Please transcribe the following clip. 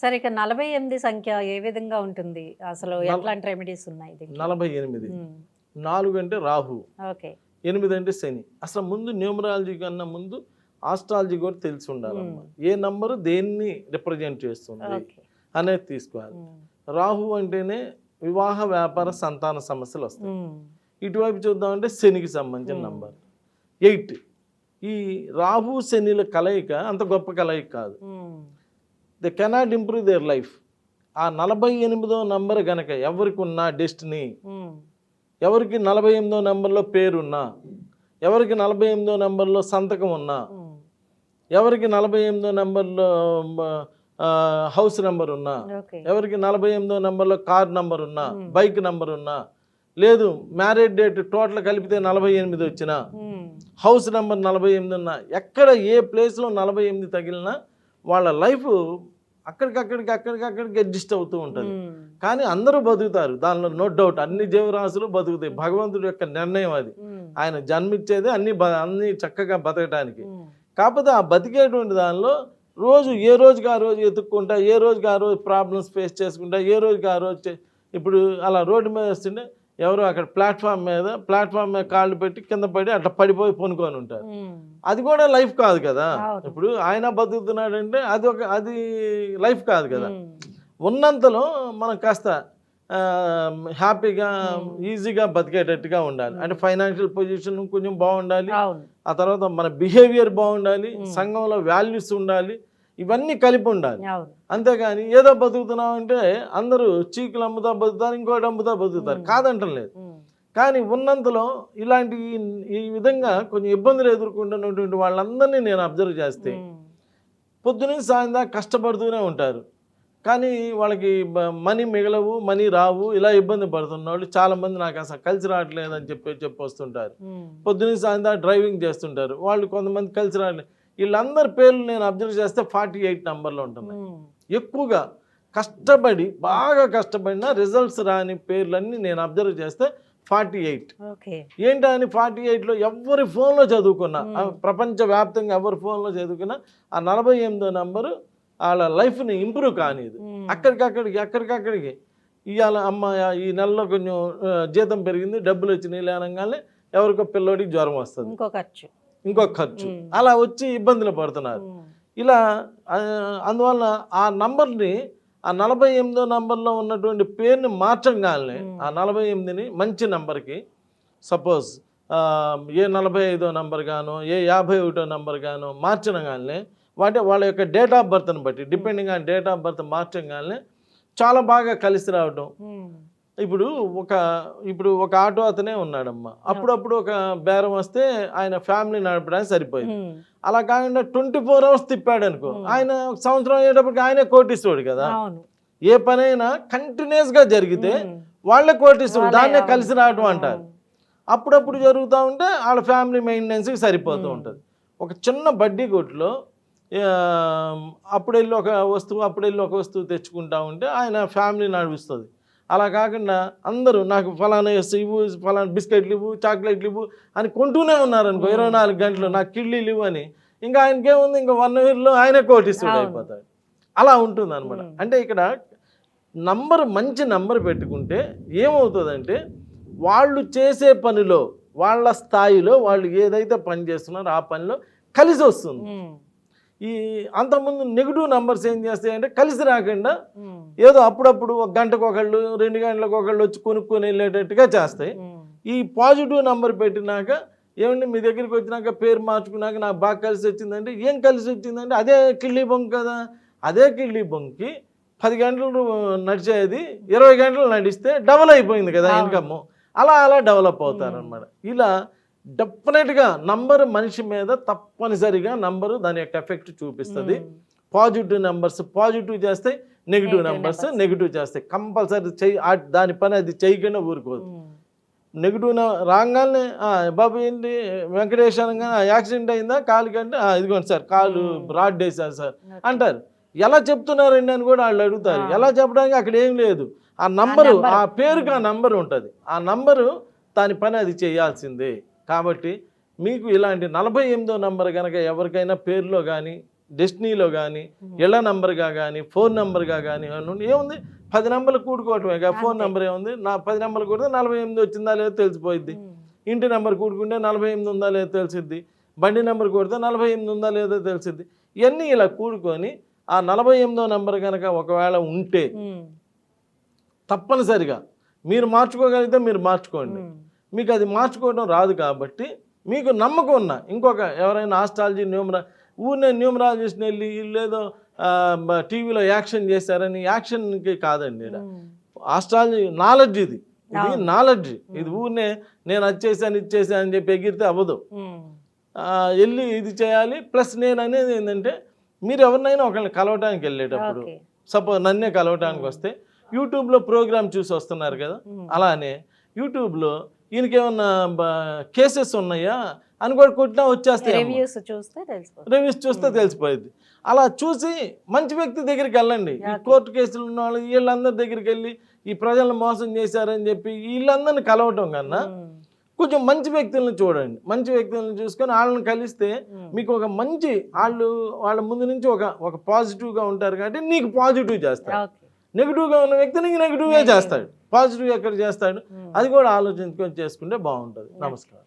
సరే ఇక నలభై ఎనిమిది సంఖ్య ఏ విధంగా ఉంటుంది? అసలు ఎట్లాంటి రెమెడీస్ ఉన్నాయి? నలభై ఎనిమిది. నాలుగు అంటే రాహు. ఓకే. ఎనిమిది అంటే శని. అసలు ముందు న్యూమరాలజీ కన్నా ముందు ఆస్ట్రాలజీ కూడా తెలిసి ఉండాలమ్మా ఏ నంబరు దేన్ని రిప్రజెంట్ చేస్తుంది అనేది తీసుకోవాలి. రాహు అంటేనే వివాహ వ్యాపార సంతాన సమస్యలు వస్తాయి. ఇటువైపు చూద్దామంటే శనికి సంబంధించిన. నంబర్. ఎయిట్. ఈ రాహు శనిల కలయిక అంత గొప్ప కలయిక కాదు. They cannot improve their life ఆ నలభై ఎనిమిదో నంబర్ గనక ఎవరికి ఉన్న డెస్టినీ ఉమ్, ఎవరికి నలభై ఎనిమిదో నెంబర్లో పేరున్నా ఎవరికి నలభై ఎనిమిదో నెంబర్లో సంతకం ఉన్నా ఉమ్, ఎవరికి నలభై ఎనిమిదో నెంబర్లో హౌస్ నెంబర్ ఉన్నా ఎవరికి నలభై ఎనిమిదో నెంబర్లో కార్ నెంబర్ ఉన్నా Hmm. బైక్ నెంబర్ ఉన్నా లేదు మ్యారేజ్ డేట్ టోటల్ కలిపితే నలభై ఎనిమిది వచ్చినా హౌస్ నెంబర్ నలభై ఎనిమిది ఉన్నా ఎక్కడ ఏ ప్లేస్లో నలభై ఎనిమిది తగిలినా వాళ్ళ లైఫ్ అక్కడికక్కడికి అక్కడికక్కడికి అడ్జస్ట్ అవుతూ ఉంటుంది. కానీ అందరూ బతుకుతారు. దానిలో నో డౌట్ అన్ని జీవరాశులు బతుకుతాయి. భగవంతుడి యొక్క నిర్ణయం అది. ఆయన జన్మించేది అన్ని అన్ని చక్కగా బతకడానికి కాకపోతే ఆ బతికేటువంటి దానిలో రోజు ఏ రోజుకి ఆ రోజు ఎత్తుక్కుంటా ఏ రోజుకి ఆ రోజు ప్రాబ్లమ్స్ ఫేస్ చేసుకుంటా ఏ రోజుకి ఆ రోజు ఇప్పుడు అలా రోడ్డు మీద వస్తుంటే ఎవరు అక్కడ ప్లాట్ఫామ్ మీద ప్లాట్ఫామ్ మీద కాళ్ళు పెట్టి కింద పడి అట్లా పడిపోయి పొనుకొని ఉంటారు. అది కూడా లైఫ్ కాదు కదా. ఇప్పుడు ఆయన బతుకుతున్నాడంటే అది ఒక అది లైఫ్ కాదు కదా. ఉన్నంతలో మనం కాస్త హ్యాపీగా. ఈజీగా బతికేటట్టుగా ఉండాలి. అంటే ఫైనాన్షియల్ పొజిషన్ కొంచెం బాగుండాలి. ఆ తర్వాత మన బిహేవియర్ బాగుండాలి. సంఘంలో వాల్యూస్ ఉండాలి. ఇవన్నీ కలిపి ఉండాలి. అంతేగాని ఏదో బతుకుతున్నాం అంటే అందరూ చీకులు అమ్ముతా బతుకుతారు ఇంకోటి అమ్ముతా బతుకుతారు. కాదంటం లేదు. కానీ ఉన్నంతలో ఇలాంటి ఈ- విధంగా కొంచెం ఇబ్బందులు ఎదుర్కొంటున్నటువంటి వాళ్ళందరినీ నేను అబ్జర్వ్ చేస్తే ఉమ్, పొద్దునుంచి సాయంత్రం కష్టపడుతూనే ఉంటారు. కానీ వాళ్ళకి మనీ మిగలవు మనీ రావు ఇలా ఇబ్బంది పడుతున్న వాళ్ళు చాలామంది నాకు అసలు కలిసి రావట్లేదు అని చెప్పి చెప్పి వస్తుంటారు. ఉమ్, పొద్దునుంచి సాయంత్రం డ్రైవింగ్ చేస్తుంటారు. వాళ్ళు కొంతమంది కలిసి రావట్లేదు వీళ్ళందరి పేర్లు నేను అబ్జర్వ్ చేస్తే ఫార్టీ ఎయిట్ నెంబర్లో ఉంటున్నాయి ఎక్కువగా కష్టపడి బాగా కష్టపడిన రిజల్ట్స్ రాని పేర్లన్నీ నేను అబ్జర్వ్ చేస్తే ఫార్టీ ఎయిట్ ఏంటా అని ఫార్టీ ఎయిట్లో ఎవరి ఫోన్లో చదువుకున్నా ప్రపంచవ్యాప్తంగా ఎవరి ఫోన్లో చదువుకున్నా ఆ నలభై ఎనిమిదో నంబరు వాళ్ళ లైఫ్ని ఇంప్రూవ్ కానిది. అక్కడికక్కడికి అక్కడికక్కడికి. ఇవాళ అమ్మ ఈ నెలలో కొంచెం జీతం పెరిగింది డబ్బులు వచ్చినాయి లేనగానే ఎవరికో పిల్లోడికి జ్వరం వస్తుంది. ఇంకో ఖర్చు. ఇంకో ఖర్చు. అలా వచ్చి ఇబ్బందులు పడుతున్నారు. ఇలా అందువల్ల ఆ నంబర్ని ఆ నలభై ఎనిమిదో నంబర్లో ఉన్నటువంటి పేరుని మార్చగానే. ఆ నలభై ఎనిమిదిని మంచి నంబర్కి సపోజ్ ఏ నలభై ఐదో నంబర్ గానో ఏ యాభై ఒకటో నంబర్ గానో మార్చగానే వాటి వాళ్ళ యొక్క డేట్ ఆఫ్ బర్త్ని బట్టి depending on date of birth మార్చగానే చాలా బాగా కలిసి రావడం ఇప్పుడు ఒక ఇప్పుడు ఒక ఆటో అతనే ఉన్నాడమ్మా. అప్పుడప్పుడు ఒక బేరం వస్తే ఆయన ఫ్యామిలీ నడపడానికి సరిపోయింది. అలా కాకుండా ట్వంటీ ఫోర్ అవర్స్ తిప్పాడు అనుకో. ఆయన ఒక సంవత్సరం అయ్యేటప్పటికి ఆయనే కోటిస్తాడు కదా. ఏ పనైనా కంటిన్యూస్గా జరిగితే వాళ్ళే కోటిస్తాడు దాన్నే. కలిసి రావడం అంటారు. అప్పుడప్పుడు జరుగుతూ ఉంటే వాళ్ళ ఫ్యామిలీ మెయింటెనెన్స్కి సరిపోతూ. ఉంటుంది. ఒక చిన్న బడ్డీ కొట్టులో ఆ, అప్పుడు వెళ్ళి ఒక వస్తువు అప్పుడు వెళ్ళి ఒక వస్తువు తెచ్చుకుంటా ఉంటే ఆయన ఫ్యామిలీ నడుస్తుంది అలా కాకుండా అందరూ నాకు ఫలానా ఇవ్వు ఫలానా బిస్కెట్లు ఇవ్వు చాక్లెట్లు ఇవ్వు అని కొంటూనే ఉన్నారు అనుకో. ఇరవై నాలుగు గంటలు నాకు కిళ్ళీలు ఇవ్వు అని ఇంకా ఆయనకేముంది ఇంకా వన్ ఇయర్లో ఆయనే కోటిస్తుడు అవును. అయిపోతాడు అలా ఉంటుంది అనమాట. అంటే ఇక్కడ నంబర్ మంచి నంబర్ పెట్టుకుంటే ఏమవుతుందంటే వాళ్ళు చేసే పనిలో వాళ్ళ స్థాయిలో వాళ్ళు ఏదైతే పని చేస్తున్నారో ఆ పనిలో కలిసి వస్తుంది ఈ అంతకుముందు నెగిటివ్ నంబర్స్ ఏం చేస్తాయంటే కలిసి రాకుండా ఏదో అప్పుడప్పుడు ఒక గంటకు ఒకళ్ళు రెండు గంటలకు ఒకళ్ళు వచ్చి కొనుక్కొని వెళ్ళేటట్టుగా చేస్తాయి. ఈ పాజిటివ్ నంబర్ పెట్టినాక ఏమండి మీ దగ్గరికి వచ్చినాక పేరు మార్చుకున్నాక నాకు బాగా కలిసి వచ్చిందంటే ఏం కలిసి వచ్చిందంటే అదే కిళ్ళీ బొంక్ కదా. అదే కిళ్ళీ బొంకి పది గంటలు నడిచేది ఇరవై గంటలు నడిస్తే డబల్ అయిపోయింది కదా. ఇన్కమ్ అలా అలా డెవలప్ అవుతారనమాట ఇలా డెఫినెట్గా నంబర్ మనిషి మీద తప్పనిసరిగా నంబరు దాని యొక్క ఎఫెక్ట్ చూపిస్తుంది. పాజిటివ్ నెంబర్స్ పాజిటివ్ చేస్తాయి నెగిటివ్ నెంబర్స్. నెగిటివ్ చేస్తాయి కంపల్సరీ చెయ్యి దాని పని అది చేయకుండా ఊరుకోదు. నెగిటివ్ రాగానే "ఆ, బాబు ఏంటి వెంకటేష్ అనగానే యాక్సిడెంట్ అయిందా? కాలు కంటే "ఆ, ఇదిగోండి సార్ కాలు Hmm. రాడ్ వేశారు సార్. అంటారు. ఎలా చెప్తున్నారండి అని కూడా వాళ్ళు అడుగుతారు. ఎలా చెప్పడానికి అక్కడ ఏం లేదు. ఆ నంబరు. ఆ పేరుకి ఆ నంబర్ ఉంటుంది. ఆ నంబరు దాని పని అది చేయాల్సిందే. కాబట్టి మీకు ఇలాంటి నలభై ఎనిమిదో నంబర్ కనుక ఎవరికైనా పేరులో కానీ డెస్టినీలో కానీ ఇళ్ళ నంబర్గా కానీ ఫోన్ నెంబర్గా కానీ ఏముంది పది నెంబర్లు కూడుకోవటమే కదా ఫోన్. నెంబర్ ఏముంది నా పది నెంబర్లు కూడా నలభై ఎనిమిది వచ్చిందా లేదో తెలిసిపోయిద్ది. ఇంటి నెంబర్ కూడుకుంటే నలభై ఎనిమిది ఉందా లేదో తెలిసిద్ది బండి నెంబర్ కొడితే నలభై ఎనిమిది ఉందా లేదో తెలిసిద్ది ఇవన్నీ ఇలా కూడుకొని ఆ నలభై ఎనిమిదో నెంబర్ కనుక ఒకవేళ ఉంటే. తప్పనిసరిగా మీరు మార్చుకోగలిగితే మీరు మార్చుకోండి. మీకు అది మార్చుకోవడం రాదు కాబట్టి మీకు నమ్మకం ఉన్న ఇంకొక ఎవరైనా ఆస్ట్రాలజీ న్యూమరా ఊరినే న్యూమరాలజిస్ట్ని వెళ్ళి లేదో టీవీలో యాక్షన్ చేశారని యాక్షన్కి కాదండి. ఆస్ట్రాలజీ నాలెడ్జ్ ఇది. ఇది. నాలెడ్జ్. ఇది ఊరినే నేను అది చేశాను ఇది చేశాను అని చెప్పి ఎగిరితే అవ్వదు. వెళ్ళి ఇది చేయాలి ప్లస్ నేను అనేది ఏంటంటే మీరు ఎవరినైనా ఒకరిని కలవటానికి వెళ్ళేటప్పుడు సపోజ్ నన్నే కలవటానికి వస్తే యూట్యూబ్లో ప్రోగ్రామ్ చూసి వస్తున్నారు కదా. అలానే యూట్యూబ్లో ఈయనకేమన్నా కేసెస్ ఉన్నాయా? అని కూడా కొట్టినా వచ్చేస్తాయి రివ్యూస్ చూస్తే తెలిసిపోతుంది. రివ్యూస్ చూస్తే తెలిసిపోయింది. అలా చూసి మంచి వ్యక్తి దగ్గరికి వెళ్ళండి. ఈ. కోర్టు కేసులు ఉన్న వాళ్ళు వీళ్ళందరి దగ్గరికి వెళ్ళి ఈ ప్రజలను మోసం చేశారని చెప్పి వీళ్ళందరిని కలవటం కన్నా ఉమ్. కొంచెం మంచి వ్యక్తులను చూడండి. మంచి వ్యక్తులను చూసుకొని వాళ్ళని కలిస్తే ఉమ్. మీకు ఒక మంచి వాళ్ళు వాళ్ళ ముందు నుంచి ఒక ఒక పాజిటివ్గా ఉంటారు కాబట్టి నీకు పాజిటివ్ చేస్తాడు ఓకే నెగిటివ్గా ఉన్న వ్యక్తి నీకు నెగిటివ్గా. చేస్తాడు. పాజిటివ్ ఎక్కడ చేస్తాడు. అది కూడా ఆలోచించుకొని చేసుకుంటే బాగుంటుంది. నమస్కారం.